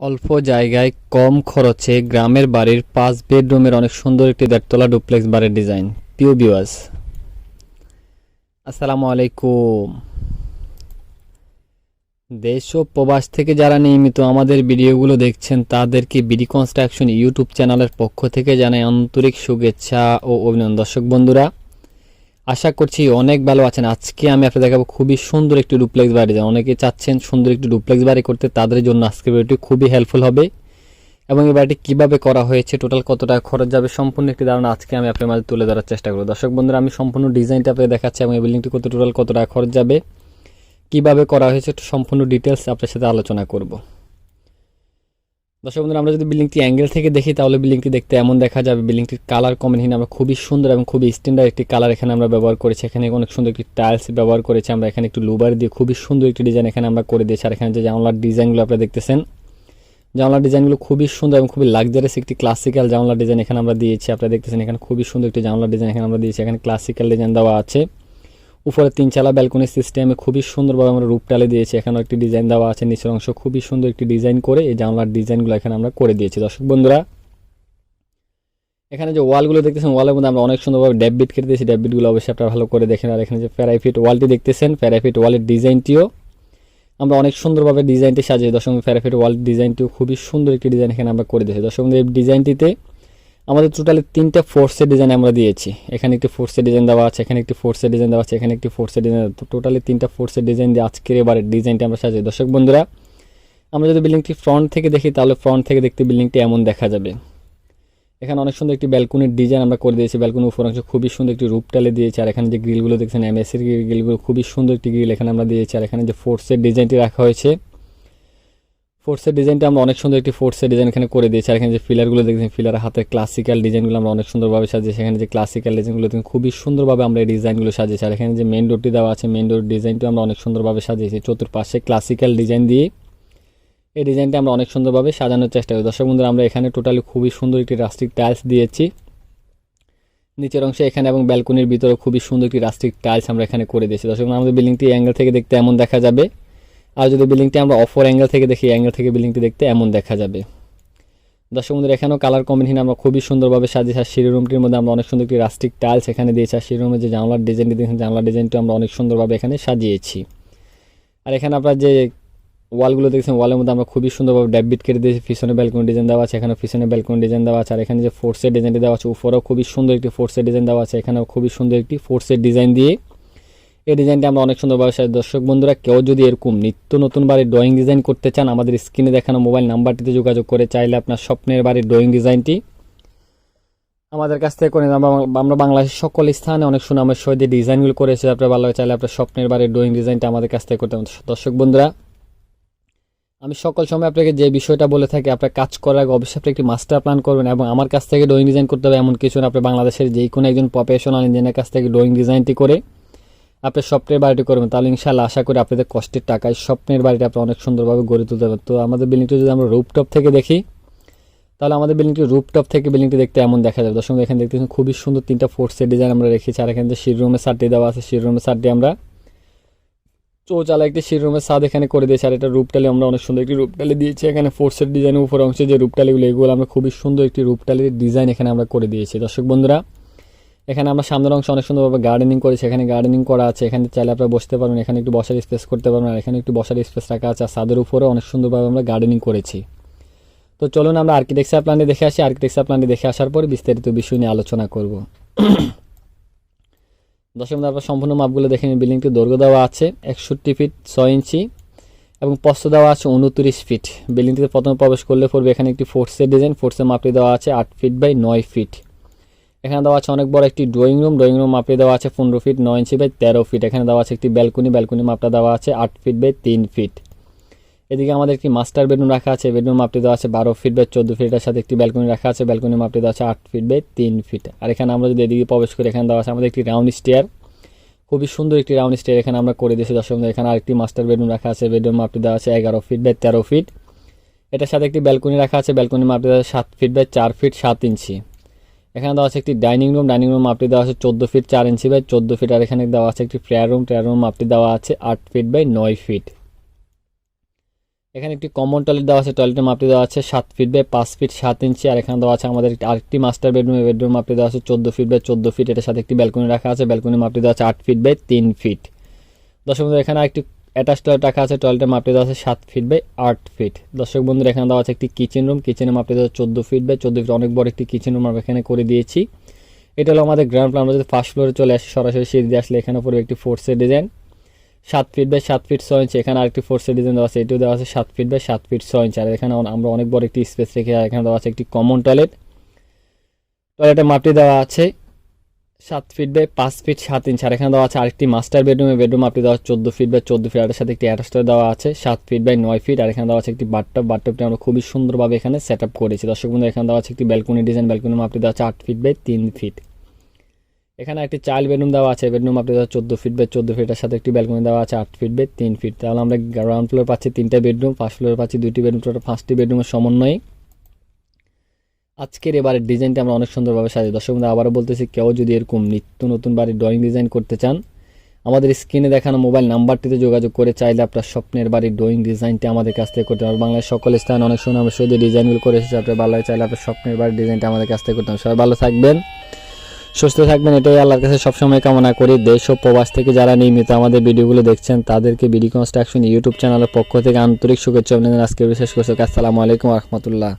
অল্প জায়গায় কম খরচে গ্রামের বাড়ির পাঁচ বেডরুমের অনেক সুন্দর একটি দেড়তলা ডুপ্লেক্স বাড়ির ডিজাইন। পিও বিওয়াস আসসালামু আলাইকুম। দেশ ও প্রবাস থেকে যারা নিয়মিত আমাদের ভিডিওগুলো দেখছেন, তাদেরকে বিডি কনস্ট্রাকশন ইউটিউব চ্যানেলের পক্ষ থেকে জানাই আন্তরিক শুভেচ্ছা ও অভিনন্দন। দর্শক বন্ধুরা আশা করছি অনেক ভালো আছেন। আজকে আমি আপনাদের দেখাবো খুবই সুন্দর একটি ডুপ্লেক্স বাড়ি। অনেকে চাচ্ছেন সুন্দর একটি ডুপ্লেক্স বাড়ি করতে, তাদের জন্য আজকে ভিডিওটি খুবই হেল্পফুল হবে। এবং এই বাড়িটি কীভাবে করা হয়েছে টোটাল কত টাকা খরচ যাবে, সম্পূর্ণ একটি ধারণা আজকে আমি আপনার মাঝে তুলে ধরার চেষ্টা করব। দর্শক বন্ধুরা, আমি সম্পূর্ণ ডিজাইনটা আপনাদের দেখাচ্ছি এবং এই বিল্ডিংটি করতে টোটাল কত টাকা খরচ যাবে, কীভাবে করা হয়েছে, সম্পূর্ণ ডিটেলস আপনার সাথে আলোচনা করব। দর্শক বন্ধুরা, আমরা যদি বিল্ডিংটি অ্যাঙ্গেল থেকে দেখি, তাহলে বিল্ডিংটি দেখতে এমন দেখা যাবে। বিল্ডিংটির কালার কম্বিনেশন আমরা খুবই সুন্দর এবং খুবই স্ট্যান্ডার্ড একটি কালার এখানে আমরা ব্যবহার করেছি। এখানে অনেক সুন্দর একটি টাইলস ব্যবহার করেছি আমরা। এখানে একটু লুবার দিয়ে খুবই সুন্দর একটি ডিজাইন এখানে আমরা করে দিয়েছি। আর এখানে যে জানলার ডিজাইনগুলো আপনারা দেখতেছেন, জানলার ডিজাইনগুলো খুবই সুন্দর এবং খুবই লাক্সারিয়াস একটি ক্লাসিক্যাল জানলার ডিজাইন এখানে আমরা দিয়েছি। আপনারা দেখতেছেন এখানে খুবই সুন্দর একটি জানলার ডিজাইন এখানে আমরা দিয়েছি। এখানে ক্লাসিক্যাল ডিজাইন দেওয়া আছে। উপরে তিন চালা ব্যালকনি সিস্টেমে খুবই সুন্দরভাবে আমরা রূপ টালে দিয়েছি। এখানেও একটি ডিজাইন দেওয়া আছে, নিচের অংশ খুবই সুন্দর একটি ডিজাইন করে এই জানলার ডিজাইনগুলো এখানে আমরা করে দিয়েছি। দর্শক বন্ধুরা, এখানে যে ওয়ালগুলো দেখতেছেন ওয়ালের মধ্যে আমরা অনেক সুন্দরভাবে ডেবিট কেটে দিয়েছি। ডেবিটগুলো অবশ্যই আপনারা ভালো করে দেখেন। আর এখানে যে প্যারাইফিট ওয়ালটি দেখতেছেন প্যারাইফিট ওয়ালের ডিজাইনটিও আমরা অনেক সুন্দরভাবে ডিজাইনটি সাজিয়ে দর্শক প্যারাফিট ওয়াল ডিজাইনটিও খুবই সুন্দর একটি ডিজাইন এখানে আমরা করে দিয়েছি। দর্শক এই ডিজাইনটিতে আমাদের টোটালি তিনটা ফোর্সের ডিজাইন আমরা দিয়েছি। এখানে একটি ফোর্সের ডিজাইন দেওয়া আছে, এখানে একটি ফোর্সের ডিজাইন দেওয়া আছে, এখানে একটি ফোর্সের ডিজাইন টোটালি তিনটা ফোর্সের ডিজাইন দিয়ে আজকের এবারের ডিজাইনটা আমরা সাজাই দর্শক বন্ধুরা, আমরা যদি বিল্ডিংটি ফ্রন্ট থেকে দেখি, তাহলে ফ্রন্ট থেকে দেখতে বিল্ডিংটি এমন দেখা যাবে। এখানে অনেক সুন্দর একটি ব্যালকনির ডিজাইন আমরা করে দিয়েছি। ব্যালকনির উপর অংশ খুবই সুন্দর একটি রূপ টালে দিয়েছি। আর এখানে যে গ্রিলগুলো দেখছেন এমএসির গ্রিলগুলো খুবই সুন্দর একটি গ্রিল এখানে আমরা দিয়েছি। আর এখানে যে ফোর্সের ডিজাইনটি রাখা হয়েছে ফোর্সের ডিজাইনটা আমরা অনেক সুন্দর একটি ফোর্সের ডিজাইন এখানে করে দিয়েছি। আর এখানে যে ফিলারগুলো দেখছেন ফিলার হাতের ক্লাসিক্যাল ডিজাইনগুলো আমরা অনেক সুন্দরভাবে সাজিয়েছি। এখানে যে ক্লাসিক্যাল ডিজাইনগুলো দেখুন, খুবই সুন্দরভাবে আমরা এই ডিজাইনগুলো সাজিয়েছি। আর এখানে যে মেন ডোরটি দেওয়া আছে মেন ডোর ডিজাইনটা আমরা অনেক সুন্দরভাবে সাজিয়েছি। চতুর্পাশে ক্লাসিক্যাল ডিজাইন দিয়ে এই ডিজাইনটা আমরা অনেক সুন্দরভাবে সাজানোর চেষ্টা করি। দর্শক বন্ধুরা, আমরা এখানে টোটালি খুবই সুন্দর একটি রাস্টিক টাইলস দিয়েছি। নিচের অংশে এখানে এবং ব্যালকনির ভিতরে খুবই সুন্দর একটি রাস্টিক টাইলস আমরা এখানে করে দিয়েছি। দর্শক আমাদের বিল্ডিংটি অ্যাঙ্গেল থেকে দেখতে এমন দেখা যাবে। আর যদি বিল্ডিংটি আমরা অফর অ্যাঙ্গেল থেকে দেখি অ্যাঙ্গেল থেকে বিল্ডিংটি দেখতে এমন দেখা যাবে। দর্শক বন্ধুরা, এখানেও কালার কম্বিনেশন আমরা খুবই সুন্দরভাবে সাজিয়েছি। আর সিঁড়ি রুমটির মধ্যে আমরা অনেক সুন্দর একটি রাস্টিক টাইলস এখানে দিয়েছি। আর সিঁড়ি রুমের যে জানলার ডিজাইনটি দেখেন জানলার ডিজাইনটি আমরা অনেক সুন্দরভাবে এখানে সাজিয়েছি। আর এখানে আপনার যে ওয়ালগুলো দেখছেন ওয়ালের মধ্যে আমরা খুবই সুন্দরভাবে ড্যাবিট কেটে দিয়েছি। পিছনে ব্যালকনি ডিজাইন দেওয়া আছে এখানে পিছনে ব্যালকনি ডিজাইন দেওয়া আছে। আর এখানে যে ফোর্সের ডিজাইনটি দেওয়া আছে, উপরেও খুবই সুন্দর একটি ফোর্সের ডিজাইন দেওয়া আছে। এখানেও খুবই সুন্দর একটি ফোর্সের ডিজাইন দিয়ে এই ডিজাইনটা আমরা অনেক সুন্দরভাবে সাজাই দর্শক বন্ধুরা, কেউ যদি এরকম নিত্য নতুন বাড়ির ড্রয়িং ডিজাইন করতে চান, আমাদের স্ক্রিনে দেখানো মোবাইল নাম্বারটিতে যোগাযোগ করে চাইলে আপনার স্বপ্নের বাড়ির ড্রয়িং ডিজাইনটি আমাদের কাছ থেকে করে আমরা বাংলাদেশের সকল স্থানে অনেক সুনামের সহিত ডিজাইনগুলো করেছি। আপনার ভালো চাইলে আপনার স্বপ্নের বাড়ির ড্রয়িং ডিজাইনটা আমাদের কাছ থেকে করতে দর্শক বন্ধুরা, আমি সকল সময় আপনাকে যে বিষয়টা বলে থাকি, আপনার কাজ করার আগে অবশ্যই আপনি একটি মাস্টার প্ল্যান করবেন এবং আমার কাছ থেকে ড্রয়িং ডিজাইন করতে হবে এমন কিছু না। আপনি বাংলাদেশের যে কোনো একজন প্রফেশনাল ইঞ্জিনিয়ার কাছ থেকে ড্রয়িং ডিজাইনটি করে আপনি স্বপ্নের বাড়িটি করবেন, তাহলে ইনশাল্লাহ আশা করি আপনাদের কষ্টের টাকায় স্বপ্নের বাড়িটা আপনি অনেক সুন্দরভাবে গড়ে তুলতে পারবেন। তো আমাদের বিল্ডিংটি যদি আমরা রুপটপ থেকে দেখি, তাহলে আমাদের বিল্ডিংটি রুপটপ থেকে বিল্ডিংটি দেখতে এমন দেখা যাবে। দর্শক, এখানে দেখতেছেন খুবই সুন্দর তিনটা ফোর্সের ডিজাইন আমরা রেখেছি, আর এখানে শির রুমের সারটি দেওয়া আছে শির রুমের সারটি আমরা চৌচালা একটি শির রুমের সাদ এখানে করে দিয়েছি, আর এটা রূপটালি আমরা অনেক সুন্দর একটি রূপটালি দিয়েছি। এখানে ফোর্সের ডিজাইনের উপর অংশে যে রূপটালিগুলো এগুলো আমরা খুবই সুন্দর একটি রূপটালির ডিজাইন এখানে আমরা করে দিয়েছি। দর্শক, বন্ধুরা এখানে আমরা সামনের অংশে অনেক সুন্দরভাবে গার্ডেনিং করেছি এখানে গার্ডেনিং করা আছে, এখানে চাইলে আপনারা বসতে পারবেন, এখানে একটু বসার স্পেস করতে পারবেন, আর এখানে একটু বসার স্পেস রাখা আছে, আর ছাদের উপরে অনেক সুন্দরভাবে আমরা গার্ডেনিং করেছি। তো চলুন আমরা আর্কিটেকচার প্ল্যানে দেখে আসি। আর্কিটেকচার প্ল্যানে দেখে আসার পর বিস্তারিত বিষয় নিয়ে আলোচনা করব। দশম তারপর সম্পূর্ণ মাপগুলো দেখে নিন। বিল্ডিংটি দৈর্ঘ্য দেওয়া আছে একষট্টি ফিট ছয় ইঞ্চি এবং প্রস্থ দেওয়া আছে উনত্রিশ ফিট। বিল্ডিংটিতে প্রথমে প্রবেশ করলে পড়বে এখানে একটি ফোর্সের ডিজাইন ফোর্সের মাপটি দেওয়া আছে আট ফিট বাই নয় ফিট। এখানে দেওয়া আছে অনেক বড় একটি ড্রয়িং রুম ড্রয়িং রুম মাপে দেওয়া আছে পনেরো ফিট নয় ইঞ্চি বাই তেরো ফিট এখানে দেওয়া আছে একটি ব্যালকনি ব্যালকনি মাপটা দেওয়া আছে আট ফিট বাই তিন ফিট এদিকে আমাদের একটি মাস্টার বেডরুম রাখা আছে বেডরুম মাপটি দেওয়া আছে বারো ফিট বাই চোদ্দ ফিটের সাথে একটি ব্যালকনি রাখা আছে ব্যালকনি মাপটি দেওয়া আছে আট ফিট বাই তিন ফিট আর এখানে আমরা যদি এদিকে প্রবেশ করি, এখানে দেওয়া আছে আমাদের একটি রাউন্ড স্টেয়ার খুবই সুন্দর একটি রাউন্ড স্টেয়ার এখানে আমরা করে দিয়েছি দর্শক। এখানে আরেকটি মাস্টার বেডরুম রাখা আছে বেডরুম মাপটি দেওয়া আছে এগারো ফিট বাই তেরো ফিট এটার সাথে একটি ব্যালকনি রাখা আছে ব্যালকনি মাপটি দেওয়া আছে সাত ফিট বাই চার ফিট সাত ইঞ্চি এখানে দেওয়া আছে একটি ডাইনিং রুম। ডাইনিং রুম মাপটি দেওয়া আছে চোদ্দ ফিট চার ইঞ্চি বাই, চোদ্দ ফিট, আর এখানে দেওয়া আছে একটি প্রেয়ার রুম প্রেয়ার রুম মাপটি দেওয়া আছে আট ফিট বাই নয় ফিট। এখানে একটি কমন টয়লেট দেওয়া আছে। টয়লেটের মাপটি দেওয়া আছে সাত ফিট বাই পাঁচ ফিট সাত ইঞ্চি। আর এখানে দেওয়া আছে আমাদের একটি, আরেকটি মাস্টার বেডরুম বেডরুম মাপটি দেওয়া আছে চোদ্দ ফিট বাই চোদ্দ ফিট। এটার সাথে একটি ব্যালকনি রাখা আছে। ব্যালকনি মাপটি দেওয়া আছে আট ফিট বাই তিন ফিট। দর্শক এখানে একটি অ্যাটাচ টয়লেট রাখা আছে টয়লেটের মাপটি দেওয়া আছে সাত ফিট বাই আট ফিট দর্শক বন্ধুর, এখানে দেওয়া আছে একটি কিচেন রুম কিচেনের মাপটি দেওয়া চোদ্দ ফিট বাই চোদ্দ ফিট অনেক বড় একটি কিচেন রুম আমরা এখানে করে দিয়েছি। এটা হলো আমাদের গ্রাউন্ড প্ল্যান আমরা যদি ফার্স্ট ফ্লোরে চলে আসি, সরাসরি সিঁড়ি দিয়ে আসলে এখানে পড়বে একটি ফোর্সের ডিজাইন সাত ফিট বাই সাত ফিট ছয় ইঞ্চি এখানে আরেকটি ফোর্সের ডিজাইন দেওয়া আছে। এটিও দেওয়া আছে সাত ফিট বাই সাত ফিট ছয় ইঞ্চি আর এখানে আমরা অনেক বড় একটি স্পেস রেখে এখানে দেওয়া আছে একটি কমন টয়লেট টয়লেটের মাপটি দেওয়া আছে সাত ফিট বাই পাঁচ ফিট সাত ইঞ্চি আর এখানে দেওয়া আছে আরেকটি মাস্টার বেডরুমে বেডরুম আপনি দেওয়া চোদ্দ ফিট বাই চোদ্দ ফিট আটের সাথে একটি অ্যাটাস্টার দেওয়া আছে সাত ফিট বাই নয় ফিট আর এখানে দেওয়া আছে একটি বাটটপ বাটটপটি আমরা খুবই সুন্দরভাবে এখানে সেট আপ করেছি। দর্শক বন্ধু এখানে দেওয়া আছে একটি ব্যালকনি ডিজাইন ব্যালকনি আপনি দেওয়া আছে আট ফিট বাই তিন ফিট এখানে একটি চাইল্ড বেডরুম দেওয়া আছে। বেডরুম আপনি দেওয়া চোদ্দ ফিট বাই চোদ্দ ফিটের সাথে একটি ব্যালকনি দেওয়া আছে আট ফিট বাই তিন ফিট তাহলে আমরা গ্রাউন্ড ফ্লোর পাচ্ছি তিনটা বেডরুম ফার্স্ট ফ্লোরে পাচ্ছি দুইটি বেডরুম টোটাল পাঁচটি বেডরুমের সমন্বয়ে আজকের এবারের ডিজাইনটা আমরা অনেক সুন্দরভাবে সাজাই দর্শক বন্ধু আবারও বলতেছি, কেউ যদি এরকম নিত্য নতুন বাড়ির ড্রয়িং ডিজাইন করতে চান, আমাদের স্ক্রিনে দেখানো মোবাইল নাম্বারটিতে যোগাযোগ করে চাইলে আপনার স্বপ্নের বাড়ির ড্রয়িং ডিজাইনটি আমাদের কাছ থেকে করতে পারেন বাংলার সকল স্থান অনেক সময় আমরা শুধু ডিজাইনগুলো করে এসেছে, আপনার ভালো চাইলে আপনার স্বপ্নের বাড়ির ডিজাইনটা আমাদের কাছ থেকে করতে হবে সবাই ভালো থাকবেন, সুস্থ থাকবেন, এটাই আল্লাহর কাছে সবসময় কামনা করি। দেশ ও প্রবাস থেকে যারা নিয়মিত আমাদের ভিডিওগুলো দেখছেন, তাদেরকে বিডি কনস্ট্রাকশন ইউটিউব চ্যানেলের পক্ষ থেকে আন্তরিক শুভেচ্ছা আজকে বিশেষ করছে আসসালামু আলাইকুম রহমতুল্লাহ।